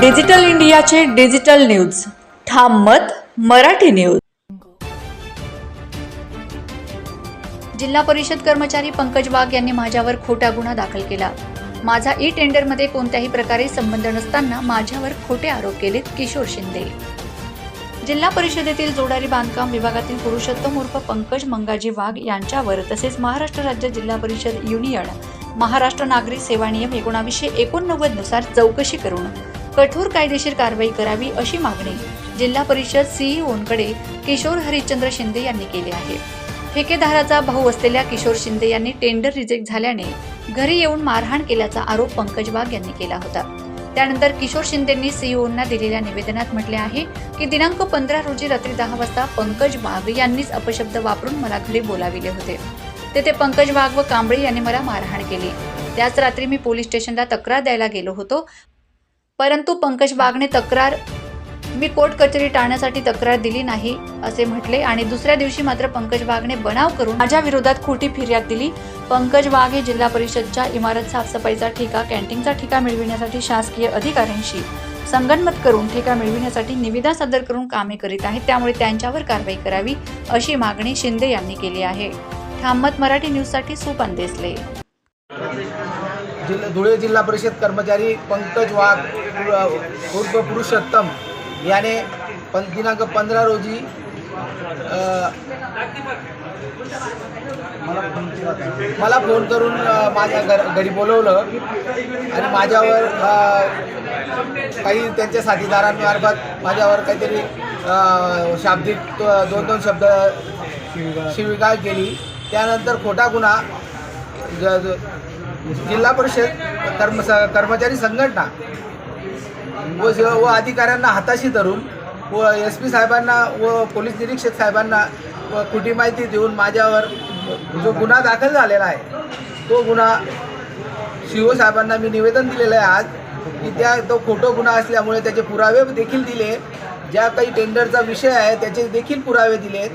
Digital इंडियाचे digital news. ठाम मत मराठी न्यूज. जिल्हा परिषद कर्मचारी पंकज वाघ यांनी माझ्यावर खोटा गुन्हा दाखल केला. माझा ई टेंडरमध्ये कोणत्याही प्रकारे संबंध नसताना माझ्यावर खोटे आरोप केलेत किशोर शिंदे. जिल्हा परिषदेतील जोडारी बांधकाम विभागातील पुरुषोत्तम उर्फ पंकज मंगाजी वाघ यांच्यावर तसेच महाराष्ट्र राज्य जिल्हा परिषद युनियन महाराष्ट्र नागरी सेवा नियम एकोणावीसशे एकोणनव्वदनुसार चौकशी करून कठोर कायदेशीर कारवाई करावी अशी मागणी जिल्हा परिषद सीईओंकडे किशोर हरिश्चंद्र शिंदे यांनी केली आहे. ठेकेदाराचा भाऊ असलेल्या किशोर शिंदे यांनी टेंडर रिजेक्ट झाल्याने घरी येऊन मारहाण केल्याचा आरोप पंकज वाघ यांनी केला होता. त्यानंतर किशोर शिंदेंनी सीईओंना दिलेल्या निवेदनात म्हटले आहे की दिनांक पंधरा रोजी रात्री दहा वाजता पंकज वाघ यांनीच अपशब्द वापरून मला घरी बोलाविले होते. तेथे पंकज वाघ व कांबळे यांनी मला मारहाण केली. त्याच रात्री मी पोलीस स्टेशनला तक्रार द्यायला गेलो होतो. परंतु पंकज वाघने तक्रार मी कोर्ट कचेरी टाळण्यासाठी तक्रार दिली नाही असे म्हटले. आणि दुसऱ्या दिवशी मात्र पंकज वाघने बनाव करून माझ्या विरोधात खोटी फिर्याद दिली. पंकज वाघ हे जिल्हा परिषदच्या इमारत साफसफाईचा ठेका कॅन्टीनचा ठेका मिळविण्यासाठी शासकीय अधिकाऱ्यांशी संगनमत करून ठेका मिळविण्यासाठी निविदा सादर करून कामे करीत आहेत. त्यामुळे त्यांच्यावर कारवाई करावी अशी मागणी शिंदे यांनी केली आहे. ठामत मराठी न्यूजसाठी सुपन देसले. जिल्हा धुळे जिल्हा परिषद कर्मचारी पंकज वाघ उर्फ पुरुषोत्तम याने पं दिनांक पंधरा रोजी मला फोन करून माझ्या घर घरी बोलवलं आणि माझ्यावर काही त्यांच्या साथीदारांमार्फत माझ्यावर काहीतरी शाब्दिक दोन दोन शब्द शिविगाळ केली. त्यानंतर खोटा गुन्हा ज- जिल्हा परिषद कर्म कर्मचारी संघटना व व अधिकाऱ्यांना हाताशी धरून व एस पी साहेबांना व पोलीस निरीक्षक साहेबांना व खोटी माहिती देऊन माझ्यावर जो गुन्हा दाखल झालेला आहे तो गुन्हा सी ओ साहेबांना मी निवेदन दिलेलं आहे आज की त्या तो खोटो गुन्हा असल्यामुळे त्याचे पुरावे देखील दिले ज्या काही टेंडरचा विषय आहे त्याचे देखील पुरावे दिले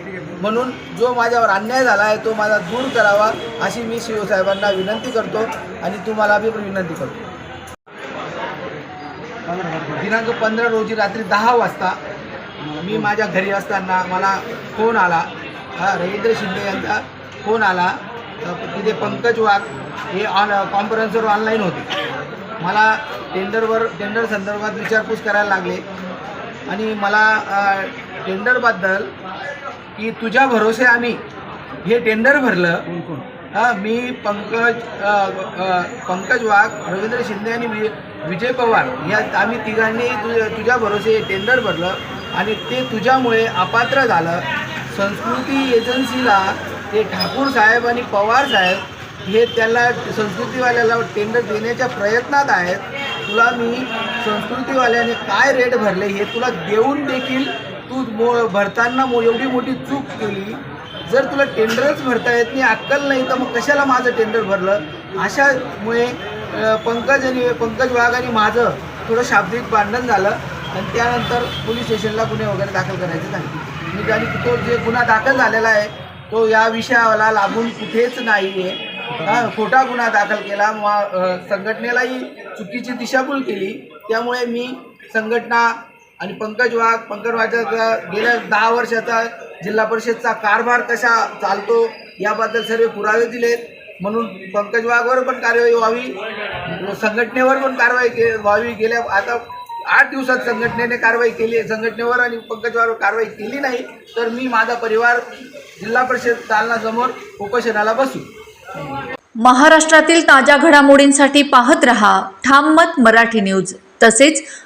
म्हणून जो माझ्यावर अन्याय झाला आहे तो माझा दूर करावा अशी मी सी साहेबांना विनंती करतो आणि तुम्हाला बी विनंती करतो. दिनांक पंधरा रोजी रात्री दहा वाजता मी माझ्या घरी असताना मला फोन आला. हा रवींद्र शिंदे यांचा फोन आला. तिथे पंकज वाघ हे ऑन कॉन्फरन्सवर ऑनलाईन होते. मला टेंडरवर टेंडर संदर्भात विचारपूस करायला लागले. आणि मला टेंडरबद्दल की तुझ्या भरोसे आम्ही हे टेंडर भरलं. मी पंकज पंकज वाघ रवींद्र शिंदे आणि वि विजय पवार या आम्ही तिघांनी तुझ्या तुझ्या भरोसे हे टेंडर भरलं आणि ते तुझ्यामुळे अपात्र झालं. संस्कृती एजन्सीला ते ठाकूर साहेब आणि पवार साहेब हे त्याला संस्कृतीवाल्याला टेंडर देण्याच्या प्रयत्नात आहेत. तुला मी संस्कृतीवाल्याने काय रेट भरले हे तुला देऊन देखील तू मो भरताना मो एवढी मोठी चूक केली. जर तुला टेंडरच भरता येत नाही अक्कल नाही तर मग कशाला माझं टेंडर भरलं? अशामुळे पंकज आणि पंकज वाघ आणि माझं थोडं शाब्दिक भांडण झालं. आणि त्यानंतर पोलीस स्टेशनला गुन्हे वगैरे दाखल करायचे सांगितले. मी आणि तो जे गुन्हा दाखल झालेला आहे तो या विषयाला लागून कुठेच नाही आहे हा खोटा गुन्हा दाखल केला. संघटनेलाही चुकीची दिशाभूल केली. त्यामुळे मी संघटना आणि पंकज वाघ पंकज वाघाचा गेल्या दहा वर्षाचा जिल्हा परिषदचा कारभार कसा चालतो याबद्दल सर्व पुरावे दिलेत म्हणून पंकज वाघवर पण कारवाई व्हावी. संघटनेवर पण कारवाई के व्हावी. गेल्या आता आठ दिवसात संघटनेने कारवाई केली आहे. संघटनेवर आणि पंकज वाघवर कारवाई केली नाही तर मी माझा परिवार जिल्हा परिषद दालनासमोर उपोषणाला बसू. महाराष्ट्रातील ताज्या घडामोडींसाठी पाहत रहा. ठाम मत मराठी न्यूज. तसेच